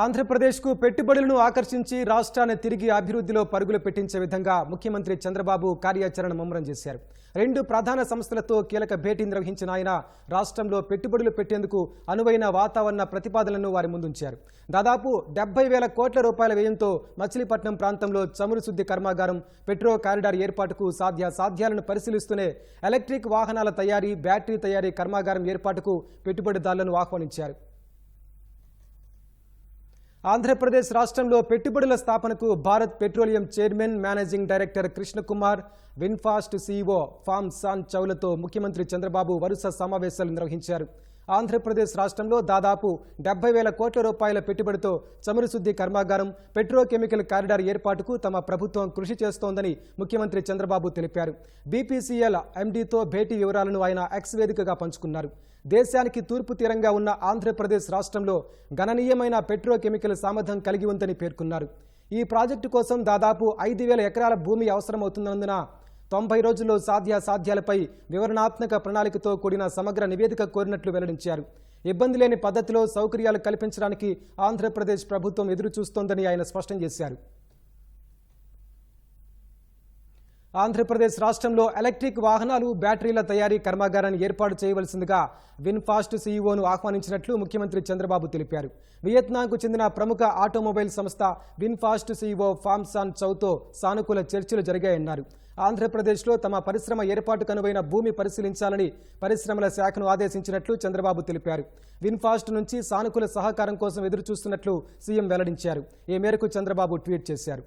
ఆంధ్రప్రదేశ్కు పెట్టుబడులను ఆకర్షించి రాష్ట్రాన్ని తిరిగి అభివృద్ధిలో పరుగులు పెట్టించే విధంగా ముఖ్యమంత్రి చంద్రబాబు కార్యాచరణ ముమ్మరం చేశారు. రెండు ప్రధాన సంస్థలతో కీలక భేటీ నిర్వహించిన ఆయన రాష్ట్రంలో పెట్టుబడులు పెట్టేందుకు అనువైన వాతావరణ ప్రతిపాదనలను వారి ముందుంచారు. దాదాపు డెబ్బై వేల కోట్ల రూపాయల వ్యయంతో మచిలీపట్నం ప్రాంతంలో చమురు శుద్ధి కర్మాగారం పెట్రో కారిడార్ ఏర్పాటుకు సాధ్య సాధ్యాలను పరిశీలిస్తూనే ఎలక్ట్రిక్ వాహనాల తయారీ బ్యాటరీ తయారీ కర్మాగారం ఏర్పాటుకు పెట్టుబడిదారులను ఆహ్వానించారు. ఆంధ్రప్రదేశ్ రాష్ట్రంలో పెట్టుబడుల స్థాపనకు Bharat petroleum chairman managing director Krishnakumar VinFast CEO Pham Sanh చౌలతో ముఖ్యమంత్రి చంద్రబాబు వరుస సమావేశాలు నిర్వహించారు. ఆంధ్రప్రదేశ్ రాష్ట్రంలో దాదాపు డెబ్బై వేల కోట్ల రూపాయల పెట్టుబడితో చమురు శుద్ధి కర్మాగారం పెట్రోకెమికల్ కారిడార్ ఏర్పాటుకు తమ ప్రభుత్వం కృషి చేస్తోందని ముఖ్యమంత్రి చంద్రబాబు తెలిపారు. బీపీసీఎల్ ఎండీతో భేటీ వివరాలను ఆయన ఎక్స్ వేదికగా పంచుకున్నారు. దేశానికి తూర్పు తీరంగా ఉన్న ఆంధ్రప్రదేశ్ రాష్ట్రంలో గణనీయమైన పెట్రోకెమికల్ సామర్థ్యం కలిగి ఉందని పేర్కొన్నారు. ఈ ప్రాజెక్టు కోసం దాదాపు ఐదు వేల ఎకరాల భూమి అవసరమవుతున్నందున తొంభై రోజుల్లో సాధ్య సాధ్యాలపై వివరణాత్మక ప్రణాళికతో కూడిన సమగ్ర నివేదిక కోరినట్లు వెల్లడించారు. ఇబ్బంది లేని పద్ధతిలో సౌకర్యాలు కల్పించడానికి ఆంధ్రప్రదేశ్ ప్రభుత్వం ఎదురు చూస్తోందని ఆయన స్పష్టం చేశారు. ఆంధ్రప్రదేశ్ రాష్ట్రంలో ఎలక్ట్రిక్ వాహనాలు బ్యాటరీల తయారీ కర్మాగారాన్ని ఏర్పాటు చేయవలసిందిగా విన్ఫాస్ట్ సీఈఓను ఆహ్వానించినట్లు ముఖ్యమంత్రి చంద్రబాబు తెలిపారు. వియత్నాంకు చెందిన ప్రముఖ ఆటోమొబైల్ సంస్థ విన్ఫాస్ట్ సీఈఓ ఫామ్సాన్ చౌతో సానుకూల చర్చలు జరిగాయన్నారు. ఆంధ్రప్రదేశ్లో తమ పరిశ్రమ ఏర్పాటుకు అనువైన భూమి పరిశీలించాలని పరిశ్రమల శాఖను ఆదేశించినట్లు చంద్రబాబు తెలిపారు. విన్ఫాస్ట్ నుంచి సానుకూల సహకారం కోసం ఎదురుచూస్తున్నట్లు సీఎం వెల్లడించారు. ఈ మేరకు చంద్రబాబు ట్వీట్ చేశారు.